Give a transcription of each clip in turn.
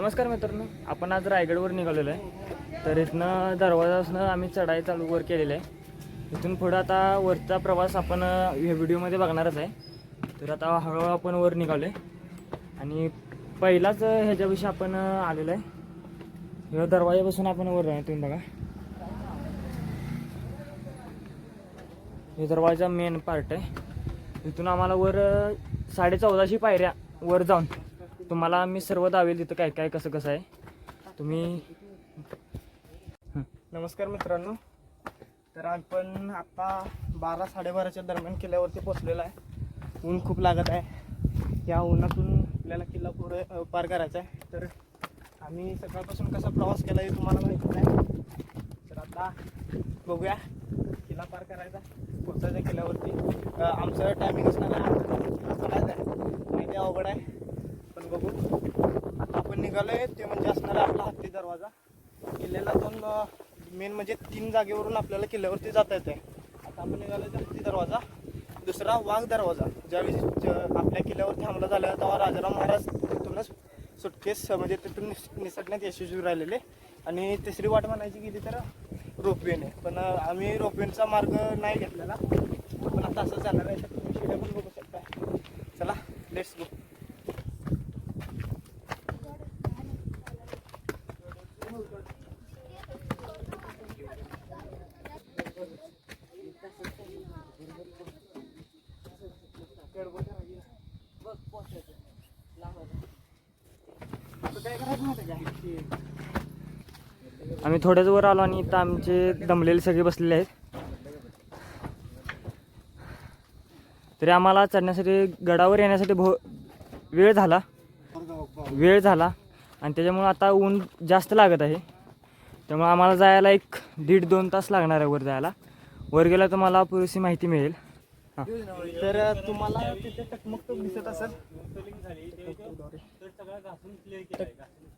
नमस्कार मित्रांनो आपण आज रायगडवर निघालेलो आहे. तर इथनं दरवाजापासून आम्ही चढाई चालू वर केलेलं आहे. इथून पुढं आता वरचा प्रवास आपण ह्या व्हिडिओमध्ये बघणारच आहे. तर आता हळूहळू आपण वर निघालो आहे आणि पहिलाच ह्याच्याविषयी आपण आलेलो आहे. ह्या दरवाजापासून आपण वर आहे तुम्ही बघा. हे दरवाजा मेन पार्ट आहे. इथून आम्हाला वर साडे चौदाशे पायऱ्या वर जाऊन तुम्हाला मी सर्व दावेल तिथं काय काय कसं कसं आहे. तुम्ही नमस्कार मित्रांनो. तर आपण आता बारा साडेबाराच्या दरम्यान किल्ल्यावरती पोचलेलो आहे. ऊन खूप लागत आहे. या उन्हातून आपल्याला किल्ला पुढे पार करायचा आहे. तर आम्ही सकाळपासून कसा प्रवास केला हे तुम्हाला माहिती नाही. तर आता बघूया किल्ला पार करायचा पोचायचा किल्ल्यावरती. आमचं टायमिंग असणार आहे. माहिती आहे, अवघड आहे. आपण बघू. आता आपण निघालो आहे ते म्हणजे असणार आहे आपला हत्ती दरवाजा. किल्ल्याला दोन मेन म्हणजे तीन जागेवरून आपल्याला किल्ल्यावरती जाता येते आता आपण निघालो आहे हत्ती दरवाजा. दुसरा वाघ दरवाजा. ज्यावेळी आपल्या किल्ल्यावरती हमला झाला तेव्हा राजाराम महाराज तिथूनच सुटकेस म्हणजे तिथून निस- निसटण्यात यशस्वी राहिलेले. आणि तिसरी वाट म्हणायची गेली तर रोपवेने. पण आम्ही रोपवेनचा मार्ग नाही घेतलेला. पण आता असं चालणार आहे तुम्ही शिड्या पण बघू शकता. चला लेट्स गो काय करायचं माहिती आहे का आम्ही थोड्याच वर आलो आणि इथं आमचे दमलेले सगळे बसलेले आहेत. तरी आम्हाला चढण्यासाठी गडावर येण्यासाठी भो वेळ झाला. वेळ झाला. आणि त्याच्यामुळं आता ऊन जास्त लागत आहे. त्यामुळे आम्हाला जायला एक दीड दोन तास लागणार आहे वर जायला. वर गेला तर मला पुरेशी माहिती मिळेल. हां. तर तुम्हाला तिथे टकमक दिसत असेल.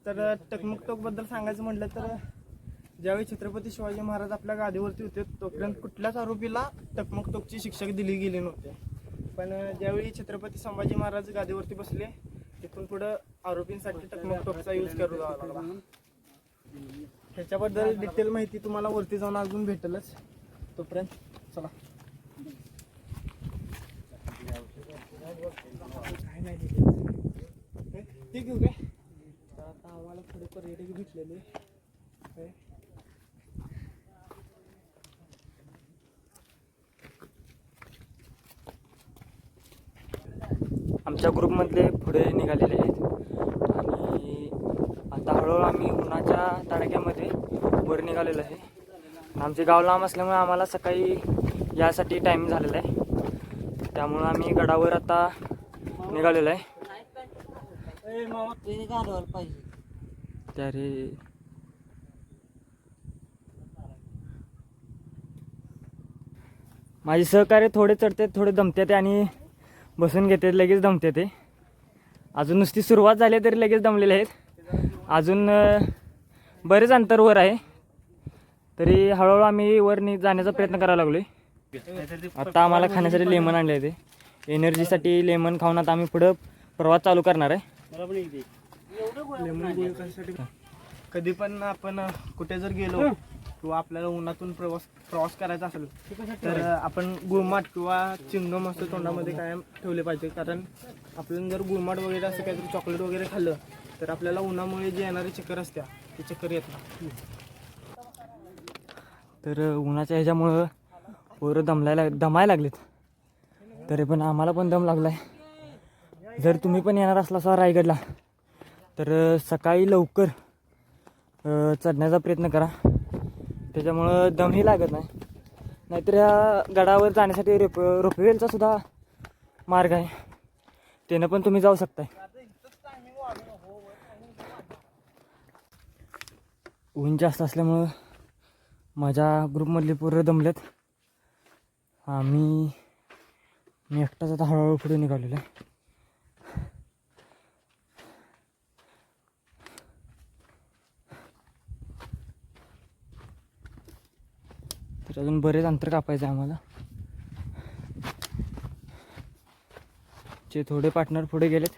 तर टकमक टोकबद्दल सांगायचं म्हटलं तर ज्यावेळी छत्रपती शिवाजी महाराज आपल्या गादीवरती होते तोपर्यंत कुठल्याच आरोपीला टकमक टोकची शिक्षक दिली गेली नव्हती. पण ज्यावेळी छत्रपती संभाजी महाराज गादीवरती बसले तिथून पुढं आरोपींसाठी टकमक यूज करू लागला. ह्याच्याबद्दल डिटेल माहिती तुम्हाला वरती जाऊन अजून भेटेलच. तोपर्यंत चला. काय नाही ते घेऊ काय? आता आम्हाला थोडे पर्यटक भेटलेले. आमच्या ग्रुपमधले पुढे निघालेले आहेत. आणि आता हळूहळू आम्ही उन्हाच्या तडाक्यामध्ये वर निघालेलो आहे. आमचे गाव लांब असल्यामुळे आम्हाला सकाळी यासाठी टाईम झालेला आहे. त्यामुळं आम्ही गडावर आता निघालेलो आहे. त्यारे माझे सहकार्य थोडे चढते थोडे दमते आणि बसून घेते लगेच दमते ते. अजून नुसती सुरुवात झाली तरी लगेच दमलेले आहेत. अजून बरेच अंतर वर आहे. तरी हळूहळू आम्ही वर नि जाण्याचा प्रयत्न करायला लागलो आहे आता आम्हाला खाण्यासाठी लेमन आणले ते. एनर्जीसाठी लेमन खाऊन आता आम्ही पुढं प्रवास चालू करणार आहे. कधी पण आपण कुठे जर गेलो किंवा आपल्याला उन्हातून प्रवास प्रवास करायचा असेल तर आपण गुळमाट किंवा चिंगम असं तोंडामध्ये कायम ठेवले पाहिजे. कारण आपण जर गुळमाट वगैरे असं काहीतरी चॉकलेट वगैरे खाल्लं तर आपल्याला उन्हामुळे जे येणारे चक्कर असत्या ते चक्कर येत नाही. तर उन्हाच्या ह्याच्यामुळं पोरं दमलायला दमायला लागलेत. तरी पण आम्हाला पण दम लागला आहे जर तुम्ही पण येणार असला असा रायगडला तर सकाळी लवकर चढण्याचा प्रयत्न करा. त्याच्यामुळं दमही लागत नाही. नाहीतर ह्या गडावर जाण्यासाठी रोप रोपवेलचा सुद्धा मार्ग आहे. त्यानं पण तुम्ही जाऊ शकताय. ऊन जास्त असल्यामुळं माझ्या ग्रुपमधले पोरं दमलेत आम्ही मी एकटाच आता हळूहळू पुढे निघालेलो आहे. तर अजून बरेच अंतर कापायचं आहे आम्हाला. जे थोडे पार्टनर पुढे गेलेत.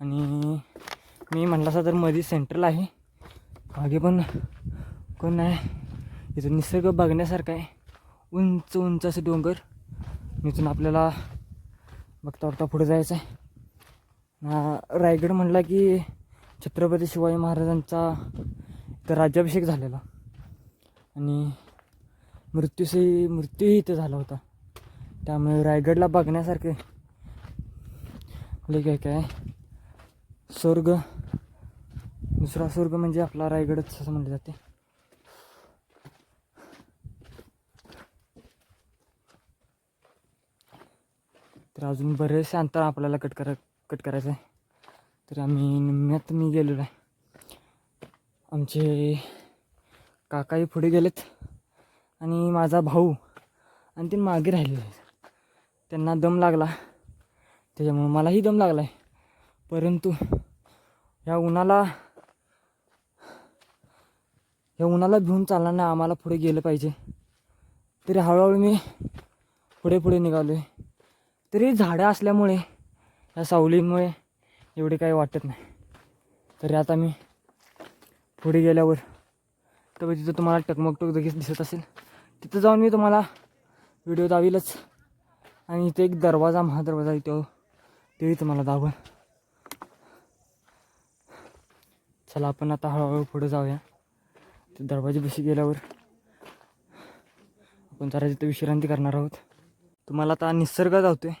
आणि मी म्हणला असं तर मध्ये सेंट्रल आहे. मागे पण कोण नाही. इथं निसर्ग बघण्यासारखा आहे. उंच उंच असे डोंगर. इथून आपल्याला बघता बघता पुढे जायचं आहे. ना रायगड म्हणला की छत्रपती शिवाजी महाराजांचा इथं राज्याभिषेक झालेला. आणि मृत्यूसही मृत्यूही इथं झाला होता. त्यामुळे रायगडला बघण्यासारखे लई काय काय? स्वर्ग. दुसरा स्वर्ग म्हणजे आपला रायगडच असं म्हटलं जाते. तर अजून बरेचसे अंतर आपल्याला कट करा कट करायचं आहे तर आम्ही निम्म्यात मी गेलेलो आहे. आमचे काकाही पुढे गेलेत. आणि माझा भाऊ आणि ते मागे राहिलेले आहेत. त्यांना दम लागला. त्याच्यामुळे मलाही दम लागला आहे परंतु या उन्हाला या उन्हाला भिवून नाही आम्हाला पुढे गेलं पाहिजे. तरी हळूहळू मी पुढे पुढे निघालो आहे तरी झाडं असल्यामुळे या सावलीमुळे एवढे काही वाटत नाही. तरी आता मी पुढे गेल्यावर तर तिथं तुम्हाला टकमकटक लगेच दिसत असेल तिथं जाऊन मी तुम्हाला व्हिडिओ दावीलच. आणि इथे एक दरवाजा महादरवाजा आहे हो. तेही तुम्हाला दाखवेन. चला आपण आता हळूहळू पुढे जाऊया. ते दरवाजेपाशी गेल्यावर आपण जरा तिथे विश्रांती करणार आहोत. तुम्हाला आता निसर्ग जावतोय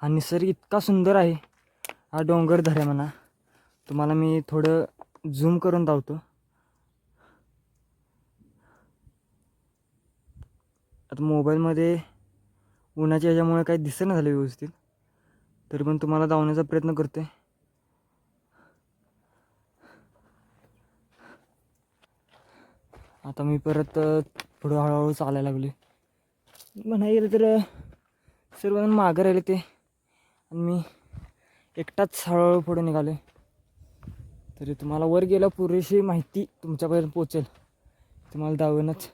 हा निसर्ग इतका सुंदर आहे. हा डोंगर धरे म्हणा. तुम्हाला मी थोडं झूम करून दावतो. आता मोबाईलमध्ये उन्हाच्या याच्यामुळे काही दिसेना झालं व्यवस्थित तरी पण तुम्हाला धावण्याचा प्रयत्न करते आता मी परत पुढं हळूहळू चालायला लागले म्हणाय गेलं तर सर्वजण मागं राहिले ते. आणि मी एकटाच हळूहळू पुढे निघालो तरी तुम्हाला वर गेला पुरेशी माहिती तुमच्यापर्यंत पोचेल तुम्हाला दावेनच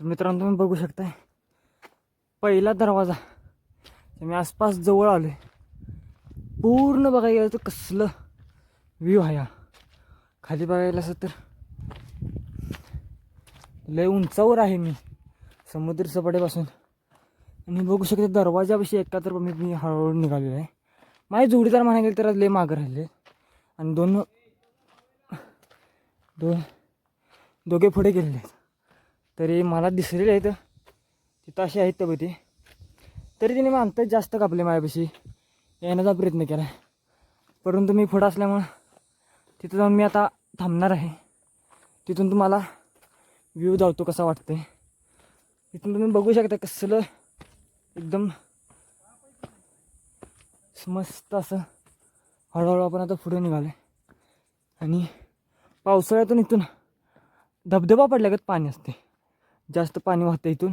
तर मित्रांनो तुम्ही बघू शकताय. पहिला दरवाजा. मी आसपास जवळ आलो आहे पूर्ण बघायला गेलं तर कसलं व्ह्यू आहे हा. खाली बघायला असं तर लय उंचावर आहे मी समुद्र सपाटीपासून आणि बघू शकते दरवाजापाशी एकात्र मी मी हळूहळू निघालेलो आहे. माझे जोडीदार म्हणायला गेले तर आज लय मागं राहिले आणि दोन दोन दोघे पुढे गेलेले आहेत. तरी मला दिसलेले आहेत. तिथं असे आहेत तब ते तरी तिने मग जास्त कापले माझ्यापाशी. येण्याचा प्रयत्न केला. परंतु मी पुढं असल्यामुळं तिथं जाऊन मी आता थांबणार आहे. तिथून तुम्हाला व्ह्यू धावतो कसा वाटतंय. तिथून तुम्ही बघू शकता कसलं एकदम मस्त असं हळूहळू आपण आता पुढे निघालो आणि पावसाळ्यातून इथून धबधबा पडल्यागत पाणी असते जास्त पाणी वाहतं इथून.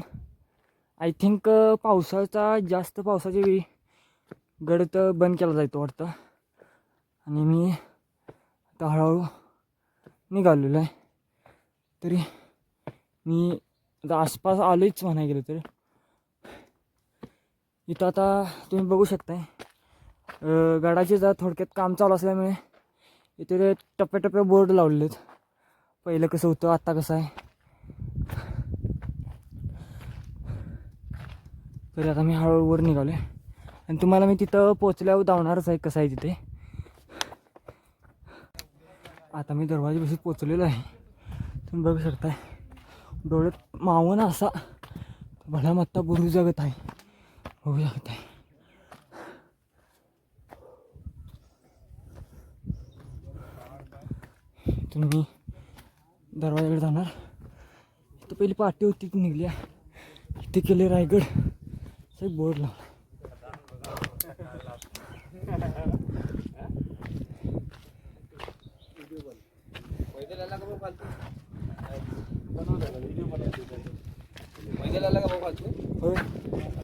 आय थिंक पावसाचा जास्त पावसाच्या वेळी गड तर बंद केला जायतो वाटतं. आणि मी आता हळूहळू निघालेलो आहे. तरी मी आता आसपास आलोच म्हणाय गेलं तर. इथं आता तुम्ही बघू शकताय गडाचे जरा थोडक्यात काम चालू असल्यामुळे इथे टप्प्याटप्प्या बोर्ड लावलेले आहेत पहिलं कसं होतं आत्ता कसं आहे? तरी आता मी हळूहळू वर निघालो आहे आणि तुम्हाला मी तिथं पोचल्यावर धावणारच आहे कसं आहे तिथे. आता मी दरवाजापाशी पोचलेलो आहे. तुम्ही बघू शकताय. डोळ्यात मावन असा भला मत्ता बुरू जगत आहे. बघू शकताय. तुम्ही दरवाजाकडे जाणार. तर पहिली पाटी होती निघल्या आहे. इथे केले रायगड. सगळे बोर्ड लावला